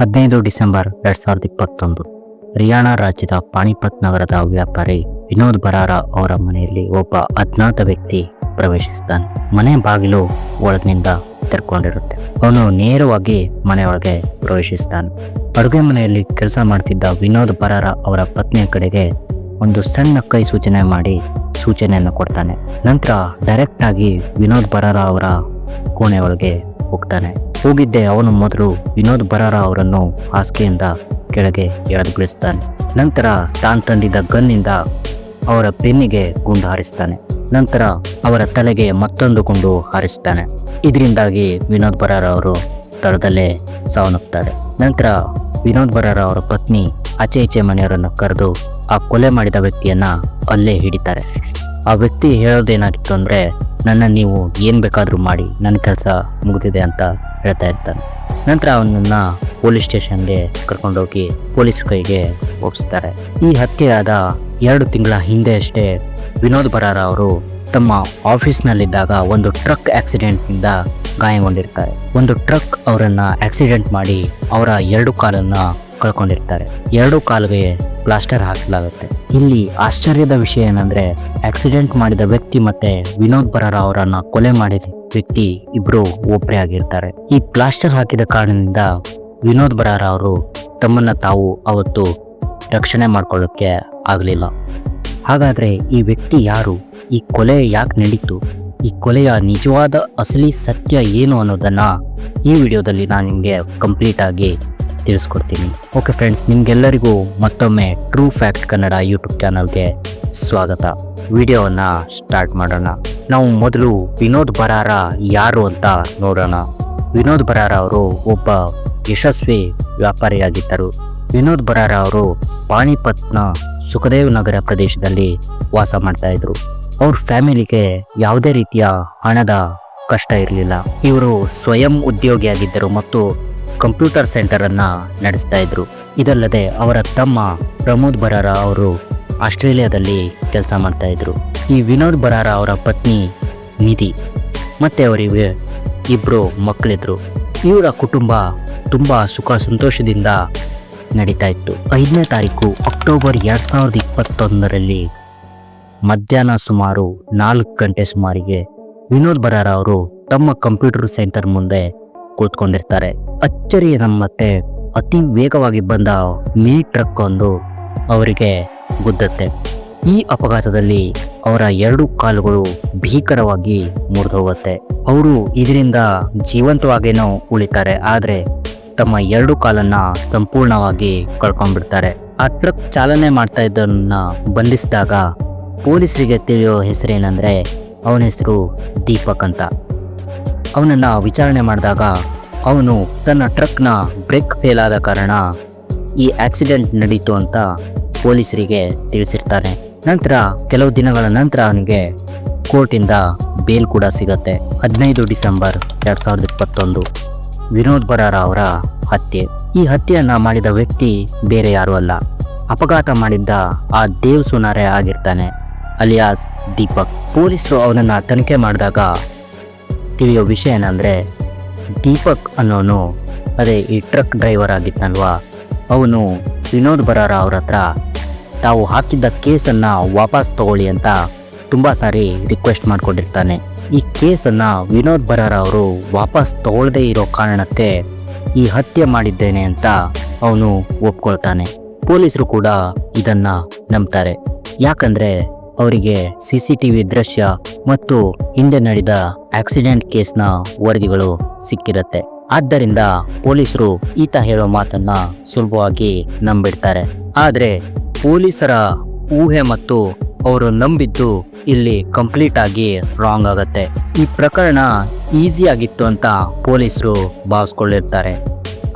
ಹದಿನೈದು ಡಿಸೆಂಬರ್ ಎರಡ್ ಸಾವಿರದ ಇಪ್ಪತ್ತೊಂದು. ಹರಿಯಾಣ ರಾಜ್ಯದ ಪಾಣಿಪತ್ ನಗರದ ವ್ಯಾಪಾರಿ ವಿನೋದ್ ಬರಾರ ಅವರ ಮನೆಯಲ್ಲಿ ಒಬ್ಬ ಅಜ್ಞಾತ ವ್ಯಕ್ತಿ ಪ್ರವೇಶಿಸ್ತಾನೆ. ಮನೆ ಬಾಗಿಲು ಒಳಗಿನಿಂದ ತೆರ್ಕೊಂಡಿರುತ್ತೆ. ಅವನು ನೇರವಾಗಿ ಮನೆಯೊಳಗೆ ಪ್ರವೇಶಿಸ್ತಾನೆ. ಅಡುಗೆ ಮನೆಯಲ್ಲಿ ಕೆಲಸ ಮಾಡ್ತಿದ್ದ ವಿನೋದ್ ಬರಾರ ಅವರ ಪತ್ನಿಯ ಕಡೆಗೆ ಒಂದು ಸಣ್ಣ ಕೈ ಸೂಚನೆ ಮಾಡಿ ಸೂಚನೆಯನ್ನು ಕೊಡ್ತಾನೆ. ನಂತರ ಡೈರೆಕ್ಟ್ ಆಗಿ ವಿನೋದ್ ಬರಾರ ಅವರ ಕೋಣೆಯೊಳಗೆ ಹೋಗ್ತಾನೆ. ಹೋಗಿದ್ದೆ ಅವನು ಮೊದಲು ವಿನೋದ್ ಬರಾರ ಅವರನ್ನು ಹಾಸಿಗೆಯಿಂದ ಕೆಳಗೆ ಎಳೆದು ಬೀಳಿಸ್ತಾನೆ ನಂತರ ತಾನು ತಂದಿದ್ದ ಗನ್ನಿಂದ ಅವರ ಬೆನ್ನಿಗೆ ಗುಂಡು ಹಾರಿಸ್ತಾನೆ. ನಂತರ ಅವರ ತಲೆಗೆ ಮತ್ತೊಂದು ಗುಂಡು ಹಾರಿಸ್ತಾನೆ. ಇದರಿಂದಾಗಿ ವಿನೋದ್ ಬರಾರ ಅವರು ಸ್ಥಳದಲ್ಲೇ ಸಾವನ್ನಪ್ತಾರೆ ನಂತರ ವಿನೋದ್ ಬರಾರ ಅವರ ಪತ್ನಿ ಆಚೆ ಈಚೆ ಮನೆಯವರನ್ನು ಕರೆದು ಆ ಕೊಲೆ ಮಾಡಿದ ವ್ಯಕ್ತಿಯನ್ನ ಅಲ್ಲೇ ಹಿಡಿತಾರೆ. ಆ ವ್ಯಕ್ತಿ ಹೇಳೋದೇನಾಗಿತ್ತು ಅಂದರೆ, ನನ್ನ ನೀವು ಏನು ಬೇಕಾದರೂ ಮಾಡಿ, ನನ್ನ ಕೆಲಸ ಮುಗಿದಿದೆ ಅಂತ ಹೇಳ್ತಾ ಇರ್ತಾನೆ. ನಂತರ ಅವನನ್ನ ಪೊಲೀಸ್ ಸ್ಟೇಷನ್ಗೆ ಕರ್ಕೊಂಡೋಗಿ ಪೊಲೀಸ್ ಕೈಗೆ ಒಪ್ಪಿಸ್ತಾರೆ ಈ ಹತ್ಯೆಯಾದ ಎರಡು ತಿಂಗಳ ಹಿಂದೆ ಅಷ್ಟೇ ವಿನೋದ್ ಬರಾರ ಅವರು ತಮ್ಮ ಆಫೀಸ್ನಲ್ಲಿದ್ದಾಗ ಒಂದು ಟ್ರಕ್ ಆಕ್ಸಿಡೆಂಟ್ನಿಂದ ಗಾಯಗೊಂಡಿರ್ತಾರೆ. ಒಂದು ಟ್ರಕ್ ಅವರನ್ನ ಆಕ್ಸಿಡೆಂಟ್ ಮಾಡಿ ಅವರ ಎರಡು ಕಾಲನ್ನ ಕಳ್ಕೊಂಡಿರ್ತಾರೆ. ಎರಡು ಕಾಲಿಗೆ ಪ್ಲಾಸ್ಟರ್ ಹಾಕಲಾಗುತ್ತೆ. ಇಲ್ಲಿ ಆಶ್ಚರ್ಯದ ವಿಷಯ ಏನಂದ್ರೆ, ಆಕ್ಸಿಡೆಂಟ್ ಮಾಡಿದ ವ್ಯಕ್ತಿ ಮತ್ತೆ ವಿನೋದ್ ಬರಾರ ಅವರನ್ನ ಕೊಲೆ ಮಾಡಿದ. ವ್ಯಕ್ತಿ ಇಬ್ರು ಒಬ್ಬರೇ ಆಗಿರ್ತಾರೆ. ಈ ಪ್ಲಾಸ್ಟರ್ ಹಾಕಿದ ಕಾರಣದಿಂದ ವಿನೋದ್ ಬರಾರ ಅವರು ತಮ್ಮನ್ನ ತಾವು ಅವತ್ತು ರಕ್ಷಣೆ ಮಾಡ್ಕೊಳ್ಳೋಕ್ಕೆ ಆಗಲಿಲ್ಲ. ಹಾಗಾದರೆ ಈ ವ್ಯಕ್ತಿ ಯಾರು? ಈ ಕೊಲೆ ಯಾಕೆ ನಡೀತು? ಈ ಕೊಲೆಯ ನಿಜವಾದ ಅಸಲಿ ಸತ್ಯ ಏನು ಅನ್ನೋದನ್ನು ಈ ವಿಡಿಯೋದಲ್ಲಿ ನಾನು ನಿಮಗೆ ಕಂಪ್ಲೀಟಾಗಿ ತಿಳಿಸ್ಕೊಡ್ತೀನಿ. ಓಕೆ ಫ್ರೆಂಡ್ಸ್ ನಿಮಗೆಲ್ಲರಿಗೂ ಮತ್ತೊಮ್ಮೆ ಟ್ರೂ ಫ್ಯಾಕ್ಟ್ ಕನ್ನಡ ಯೂಟ್ಯೂಬ್ ಚಾನಲ್ಗೆ ಸ್ವಾಗತ. ವಿಡಿಯೋವನ್ನು ಸ್ಟಾರ್ಟ್ ಮಾಡೋಣ. ನಾವು ಮೊದಲು ವಿನೋದ್ ಬರಾರ ಯಾರು ಅಂತ ನೋಡೋಣ. ವಿನೋದ್ ಬರಾರ ಅವರು ಒಬ್ಬ ಯಶಸ್ವಿ ವ್ಯಾಪಾರಿಯಾಗಿದ್ದರು. ವಿನೋದ್ ಬರಾರ ಅವರು ಪಾಣಿಪತ್ನ ಸುಖದೇವ್ ನಗರ ಪ್ರದೇಶದಲ್ಲಿ ವಾಸ ಮಾಡ್ತಾ ಇದ್ರು. ಅವ್ರ ಫ್ಯಾಮಿಲಿಗೆ ಯಾವುದೇ ರೀತಿಯ ಹಣದ ಕಷ್ಟ ಇರಲಿಲ್ಲ. ಇವರು ಸ್ವಯಂ ಉದ್ಯೋಗಿಯಾಗಿದ್ದರು ಮತ್ತು ಕಂಪ್ಯೂಟರ್ ಸೆಂಟರ್ ಅನ್ನ ನಡೆಸ್ತಾ ಇದ್ರು. ಇದಲ್ಲದೆ ಅವರ ತಮ್ಮ ಪ್ರಮೋದ್ ಬರಾರ ಅವರು ಆಸ್ಟ್ರೇಲಿಯಾದಲ್ಲಿ ಕೆಲಸ ಮಾಡ್ತಾ ಇದ್ರು ಈ ವಿನೋದ್ ಬರಾರ ಅವರ ಪತ್ನಿ ನಿಧಿ. ಮತ್ತೆ ಅವರಿಗೆ ಇಬ್ಬರು ಮಕ್ಕಳಿದ್ರು ಇವರ ಕುಟುಂಬ ತುಂಬಾ ಸುಖ ಸಂತೋಷದಿಂದ ನಡೀತಾ ಇತ್ತು ಐದನೇ ತಾರೀಕು ಅಕ್ಟೋಬರ್ ಎರಡು ಸಾವಿರದ ಇಪ್ಪತ್ತೊಂದರಲ್ಲಿ ಮಧ್ಯಾಹ್ನ ಸುಮಾರು ನಾಲ್ಕು ಗಂಟೆ ಸುಮಾರಿಗೆ ವಿನೋದ್ ಬರಾರ ಅವರು ತಮ್ಮ ಕಂಪ್ಯೂಟರ್ ಸೆಂಟರ್ ಮುಂದೆ ಕುಳಿತುಕೊಂಡಿರ್ತಾರೆ ಅಚ್ಚರಿಯ ನಮ್ಮತ್ತೆ ಅತಿ ವೇಗವಾಗಿ ಬಂದ ಮಿನಿ ಟ್ರಕ್ ಒಂದು ಅವರಿಗೆ ಗುದ್ದತ್ತೆ. ಈ ಅಪಘಾತದಲ್ಲಿ ಅವರ ಎರಡು ಕಾಲುಗಳು ಭೀಕರವಾಗಿ ಮುರಿದು ಹೋಗುತ್ತೆ ಅವರು ಇದರಿಂದ ಜೀವಂತವಾಗೇನೋ ಉಳಿತಾರೆ, ಆದರೆ ತಮ್ಮ ಎರಡು ಕಾಲನ್ನ ಸಂಪೂರ್ಣವಾಗಿ ಕಳ್ಕೊಂಡ್ಬಿಡ್ತಾರೆ. ಆ ಟ್ರಕ್ ಚಾಲನೆ ಮಾಡ್ತಾ ಇದ್ದನ್ನ ಬಂಧಿಸಿದಾಗ ಪೊಲೀಸರಿಗೆ ತಿಳಿಯೋ ಹೆಸರೇನಂದ್ರೆ ಅವನ ಹೆಸರು ದೀಪಕ್ ಅಂತ. ಅವನನ್ನ ವಿಚಾರಣೆ ಮಾಡಿದಾಗ ಅವನು ತನ್ನ ಟ್ರಕ್ನ ಬ್ರೇಕ್ ಫೇಲ್ ಆದ ಕಾರಣ ಈ ಆಕ್ಸಿಡೆಂಟ್ ನಡೀತು ಅಂತ ಪೊಲೀಸರಿಗೆ ತಿಳಿಸಿರ್ತಾನೆ. ನಂತರ ಕೆಲವು ದಿನಗಳ ನಂತರ ಅವನಿಗೆ ಕೋರ್ಟಿಂದ ಬೇಲ್ ಕೂಡ ಸಿಗತ್ತೆ. ಹದಿನೈದು ಡಿಸೆಂಬರ್ ಎರಡ್ ಸಾವಿರದ ಇಪ್ಪತ್ತೊಂದು. ವಿನೋದ್ ಬರಾರ ಅವರ ಹತ್ಯೆ. ಈ ಹತ್ಯೆಯನ್ನ ಮಾಡಿದ ವ್ಯಕ್ತಿ ಬೇರೆ ಯಾರು ಅಲ್ಲ. ಅಪಘಾತ ಮಾಡಿದ್ದ ಆ ದೇವ್ ಸುನಾರೆ ಆಗಿರ್ತಾನೆ, ಅಲಿಯಾಸ್ ದೀಪಕ್. ಪೊಲೀಸರು ಅವನನ್ನು ತನಿಖೆ ಮಾಡಿದಾಗ ತಿಳಿಯೋ ವಿಷಯ ಏನಂದರೆ, ದೀಪಕ್ ಅನ್ನೋನು ಅದೇ ಈ ಟ್ರಕ್ ಡ್ರೈವರ್ ಆಗಿತ್ತಲ್ವಾ ಅವನು ವಿನೋದ್ ಬರಾರ ಅವ್ರ ಹತ್ರ ತಾವು ಹಾಕಿದ್ದ ಕೇಸನ್ನು ವಾಪಸ್ ತಗೊಳ್ಳಿ ಅಂತ ತುಂಬಾ ಸಾರಿ ರಿಕ್ವೆಸ್ಟ್ ಮಾಡ್ಕೊಂಡಿರ್ತಾನೆ. ಈ ಕೇಸನ್ನು ವಿನೋದ್ ಬರಾರ ಅವರು ವಾಪಸ್ ತಗೊಳ್ಳದೇ ಇರೋ ಕಾರಣಕ್ಕೆ ಈ ಹತ್ಯೆ ಮಾಡಿದ್ದೇನೆ ಅಂತ ಅವನು ಒಪ್ಕೊಳ್ತಾನೆ. ಪೊಲೀಸರು ಕೂಡ ಇದನ್ನ ನಂಬ್ತಾರೆ. ಯಾಕಂದ್ರೆ ಅವರಿಗೆ ಸಿ ಸಿ ಟಿ ವಿ ದೃಶ್ಯ ಮತ್ತು ಹಿಂದೆ ನಡೆದ ಆಕ್ಸಿಡೆಂಟ್ ಕೇಸ್ನ ವರದಿಗಳು ಸಿಕ್ಕಿರುತ್ತೆ. ಆದ್ದರಿಂದ ಪೊಲೀಸರು ಈತ ಹೇಳೋ ಮಾತನ್ನ ಸುಲಭವಾಗಿ ನಂಬಿಡ್ತಾರೆ. ಆದ್ರೆ ಪೊಲೀಸರ ಊಹೆ ಮತ್ತು ಅವರು ನಂಬಿದ್ದು ಇಲ್ಲಿ ಕಂಪ್ಲೀಟ್ ಆಗಿ ರಾಂಗ್ ಆಗತ್ತೆ. ಈ ಪ್ರಕರಣ ಈಸಿ ಆಗಿತ್ತು ಅಂತ ಪೊಲೀಸರು ಭಾವಿಸ್ಕೊಳ್ಳಿರ್ತಾರೆ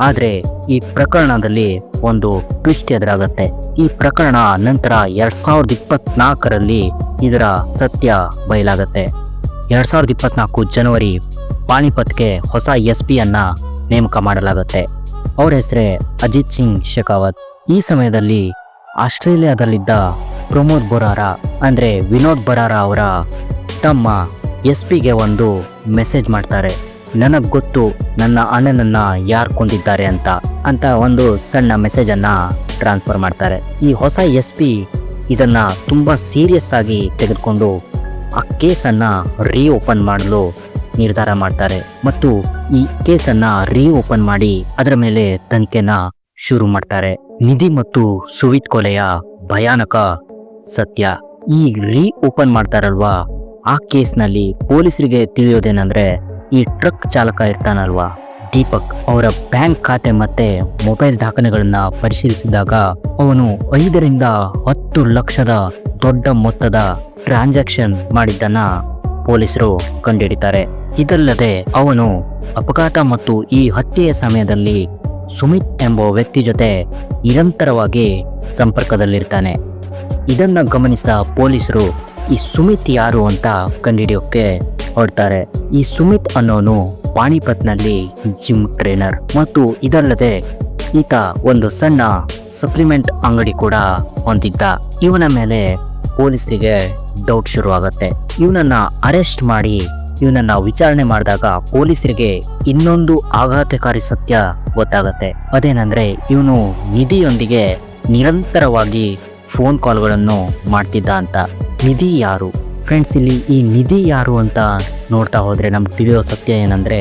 ಆದರೆ ಈ ಪ್ರಕರಣದಲ್ಲಿ ಒಂದು ಟ್ವಿಸ್ಟ್ ಎದುರಾಗತ್ತೆ. ಈ ಪ್ರಕರಣ ನಂತರ ಎರಡ್ ಸಾವಿರದ ಇಪ್ಪತ್ನಾಲ್ಕರಲ್ಲಿ ಇದರ ಸತ್ಯ ಬಯಲಾಗತ್ತೆ. ಎರಡ್ ಸಾವಿರದ ಇಪ್ಪತ್ನಾಲ್ಕು ಜನವರಿ ಪಾಣಿಪತ್ಗೆ ಹೊಸ ಎಸ್ ಅನ್ನ ನೇಮಕ ಮಾಡಲಾಗುತ್ತೆ. ಅವರ ಹೆಸರೇ ಅಜಿತ್ ಸಿಂಗ್ ಶೆಖಾವತ್. ಈ ಸಮಯದಲ್ಲಿ ಆಸ್ಟ್ರೇಲಿಯಾದಲ್ಲಿದ್ದ ಪ್ರಮೋದ್ ಬೊರಾರ ಅಂದರೆ ವಿನೋದ್ ಬರಾರ ಅವರ ತಮ್ಮ ಎಸ್ ಪಿಗೆ ಒಂದು ಮೆಸೇಜ್ ಮಾಡ್ತಾರೆ. ನನಗೆ ಗೊತ್ತು, ನನ್ನ ಅಣ್ಣನನ್ನು ಯಾರು ಕೊಂದಿದ್ದಾರೆ ಅಂತ ಅಂತ ಒಂದು ಸಣ್ಣ ಮೆಸೇಜನ್ನು ಟ್ರಾನ್ಸ್ಫರ್ ಮಾಡ್ತಾರೆ. ಈ ಹೊಸ ಎಸ್ ಪಿ ಇದನ್ನು ತುಂಬ ಸೀರಿಯಸ್ ಆಗಿ ತೆಗೆದುಕೊಂಡು ಆ ಕೇಸನ್ನು ರೀ ಓಪನ್ ಮಾಡಲು ನಿರ್ಧಾರ ಮಾಡ್ತಾರೆ. ಮತ್ತು ಈ ಕೇಸನ್ನು ರೀ ಓಪನ್ ಮಾಡಿ ಅದರ ಮೇಲೆ ತನಿಖೆನ ಶುರು ಮಾಡ್ತಾರೆ. ನಿಧಿ ಮತ್ತು ಸುವಿತ್ ಕೊಲೆಯ ಭಯಾನಕ ಸತ್ಯ. ಈ ರೀ ಓಪನ್ ಮಾಡ್ತಾರಲ್ವಾ? ಆ ಕೇಸ್ನಲ್ಲಿ ಪೊಲೀಸರಿಗೆ ತಿಳಿಯೋದೇನಂದ್ರೆ, ಈ ಟ್ರಕ್ ಚಾಲಕ ಇರ್ತಾನಲ್ವಾ? ದೀಪಕ್ ಅವರ ಬ್ಯಾಂಕ್ ಖಾತೆ ಮತ್ತೆ ಮೊಬೈಲ್ ದಾಖಲೆಗಳನ್ನ ಪರಿಶೀಲಿಸಿದಾಗ, ಅವನು ಐದರಿಂದ ಹತ್ತು ಲಕ್ಷದ ದೊಡ್ಡ ಮೊತ್ತದ ಟ್ರಾನ್ಸಾಕ್ಷನ್ ಮಾಡಿದ್ದನ್ನ ಪೊಲೀಸರು ಕಂಡುಹಿಡಿತಾರೆ ಇದಲ್ಲದೆ ಅವನು ಅಪಘಾತ ಮತ್ತು ಈ ಹತ್ಯೆಯ ಸಮಯದಲ್ಲಿ ಸುಮಿತ್ ಎಂಬ ವ್ಯಕ್ತಿ ಜೊತೆ ನಿರಂತರವಾಗಿ ಸಂಪರ್ಕದಲ್ಲಿರ್ತಾನೆ. ಇದನ್ನು ಗಮನಿಸಿದ ಪೊಲೀಸರು, ಈ ಸುಮಿತ್ ಯಾರು ಅಂತ ಕಂಡುಹಿಡಿಯೋಕ್ಕೆ ಹೊರಡ್ತಾರೆ. ಈ ಸುಮಿತ್ ಅನ್ನೋನು ಪಾಣಿಪತ್ನಲ್ಲಿ ಜಿಮ್ ಟ್ರೈನರ್. ಮತ್ತು ಇದಲ್ಲದೆ ಈತ ಒಂದು ಸಣ್ಣ ಸಪ್ಲಿಮೆಂಟ್ ಅಂಗಡಿ ಕೂಡ ಹೊಂದಿದ್ದ. ಇವನ ಮೇಲೆ ಪೊಲೀಸರಿಗೆ ಡೌಟ್ ಶುರುವಾಗತ್ತೆ. ಇವನನ್ನ ಅರೆಸ್ಟ್ ಮಾಡಿ ಇವನನ್ನ ವಿಚಾರಣೆ ಮಾಡಿದಾಗ ಪೊಲೀಸರಿಗೆ ಇನ್ನೊಂದು ಆಘಾತಕಾರಿ ಸತ್ಯ ಗೊತ್ತಾಗತ್ತೆ. ಅದೇನಂದ್ರೆ ಇವನು ನಿಧಿಯೊಂದಿಗೆ ನಿರಂತರವಾಗಿ ಫೋನ್ ಕಾಲ್ಗಳನ್ನು ಮಾಡ್ತಿದ್ದ ಅಂತ. ನಿಧಿ ಯಾರು? ಫ್ರೆಂಡ್ಸ್ ಇಲ್ಲಿ ಈ ನಿಧಿ ಯಾರು ಅಂತ ನೋಡ್ತಾ ಹೋದ್ರೆ ನಮ್ಗೆ ತಿಳಿಯೋ ಸತ್ಯ ಏನಂದ್ರೆ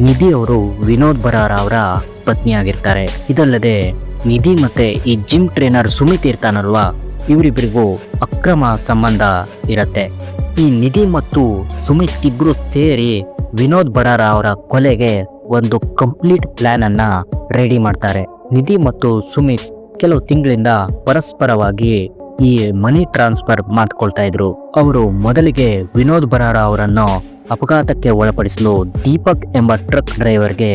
ನಿಧಿ ಅವರು ವಿನೋದ್ ಬರಾರ ಅವರ ಪತ್ನಿಯಾಗಿರ್ತಾರೆ ಇದಲ್ಲದೆ ನಿಧಿ ಮತ್ತೆ ಈ ಜಿಮ್ ಟ್ರೈನರ್ ಸುಮಿತ್ ಇರ್ತಾನಲ್ವಾ? ಇವರಿಬ್ಬರಿಗೂ ಅಕ್ರಮ ಸಂಬಂಧ ಇರತ್ತೆ. ಈ ನಿಧಿ ಮತ್ತು ಸುಮಿತ್ ಇಬ್ರು ಸೇರಿ ವಿನೋದ್ ಬರಾರ ಅವರ ಕೊಲೆಗೆ ಒಂದು ಕಂಪ್ಲೀಟ್ ಪ್ಲಾನ್ ಅನ್ನ ರೆಡಿ ಮಾಡ್ತಾರೆ. ನಿಧಿ ಮತ್ತು ಸುಮಿತ್ ಕೆಲವು ತಿಂಗಳಿಂದ ಪರಸ್ಪರವಾಗಿ ಈ ಮನಿ ಟ್ರಾನ್ಸ್ಫರ್ ಮಾಡ್ಕೊಳ್ತಾ ಇದ್ರು. ಅವರು ಮೊದಲಿಗೆ ವಿನೋದ್ ಬರಾರ ಅವರನ್ನು ಅಪಘಾತಕ್ಕೆ ಒಳಪಡಿಸಲು ದೀಪಕ್ ಎಂಬ ಟ್ರಕ್ ಡ್ರೈವರ್ಗೆ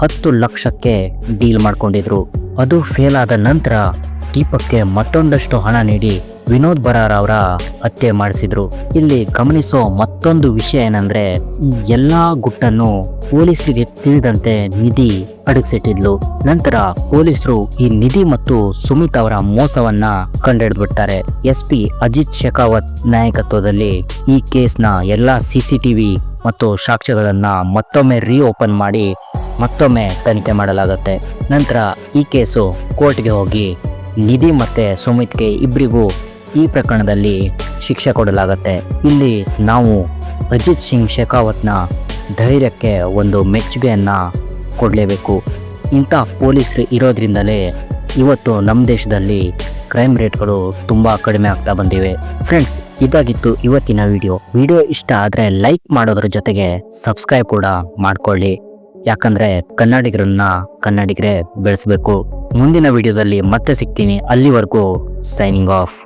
ಹತ್ತು ಲಕ್ಷಕ್ಕೆ ಡೀಲ್ ಮಾಡ್ಕೊಂಡಿದ್ರು. ಅದು ಫೇಲ್ ಆದ ನಂತರ ದೀಪಕ್ಗೆ ಮತ್ತೊಂದಷ್ಟು ಹಣ ನೀಡಿ ವಿನೋದ್ ಬರಾರ್ ಅವರ ಹತ್ಯೆ ಮಾಡಿಸಿದ್ರು. ಇಲ್ಲಿ ಗಮನಿಸೋ ಮತ್ತೊಂದು ವಿಷಯ ಏನಂದ್ರೆ, ಈ ಎಲ್ಲಾ ಗುಟ್ಟನ್ನು ಪೊಲೀಸರಿಗೆ ತಿಳಿದಂತೆ ನಿಧಿ ಅಡಗಿಸಿಟ್ಟಿದ್ಲು. ನಂತರ ಪೊಲೀಸರು ಈ ನಿಧಿ ಮತ್ತು ಸುಮಿತ್ ಅವರ ಮೋಸವನ್ನ ಕಂಡುಹಿಡಿದ್ಬಿಡ್ತಾರೆ ಎಸ್ ಪಿ ಅಜಿತ್ ಶೆಖಾವತ್ ನಾಯಕತ್ವದಲ್ಲಿ ಈ ಕೇಸ್ನ ಎಲ್ಲಾ ಸಿಸಿಟಿವಿ ಮತ್ತು ಸಾಕ್ಷ್ಯಗಳನ್ನ ಮತ್ತೊಮ್ಮೆ ರೀ ಓಪನ್ ಮಾಡಿ ಮತ್ತೊಮ್ಮೆ ತನಿಖೆ ಮಾಡಲಾಗುತ್ತೆ. ನಂತರ ಈ ಕೇಸು ಕೋರ್ಟ್ಗೆ ಹೋಗಿ ನಿಧಿ ಮತ್ತೆ ಸುಮಿತ್ಗೆ ಇಬ್ಬರಿಗೂ ಈ ಪ್ರಕರಣದಲ್ಲಿ ಶಿಕ್ಷೆ ಕೊಡಲಾಗುತ್ತೆ. ಇಲ್ಲಿ ನಾವು ಅಜಿತ್ ಸಿಂಗ್ ಶೇಖಾವತ್ನ ಧೈರ್ಯಕ್ಕೆ ಒಂದು ಮೆಚ್ಚುಗೆಯನ್ನು ಕೊಡಲೇಬೇಕು. ಇಂಥ ಪೊಲೀಸರು ಇರೋದ್ರಿಂದಲೇ ಇವತ್ತು ನಮ್ಮ ದೇಶದಲ್ಲಿ ಕ್ರೈಮ್ ರೇಟ್ಗಳು ತುಂಬ ಕಡಿಮೆ ಆಗ್ತಾ ಬಂದಿವೆ. ಫ್ರೆಂಡ್ಸ್, ಇದಾಗಿತ್ತು ಇವತ್ತಿನ ವಿಡಿಯೋ. ವಿಡಿಯೋ ಇಷ್ಟ ಆದರೆ ಲೈಕ್ ಮಾಡೋದ್ರ ಜೊತೆಗೆ ಸಬ್ಸ್ಕ್ರೈಬ್ ಕೂಡ ಮಾಡ್ಕೊಳ್ಳಿ. ಯಾಕಂದರೆ ಕನ್ನಡಿಗರನ್ನ ಕನ್ನಡಿಗರೇ ಬೆಳೆಸಬೇಕು. ಮುಂದಿನ ವಿಡಿಯೋದಲ್ಲಿ ಮತ್ತೆ ಸಿಗ್ತೀನಿ. ಅಲ್ಲಿವರೆಗೂ ಸೈನಿಂಗ್ ಆಫ್.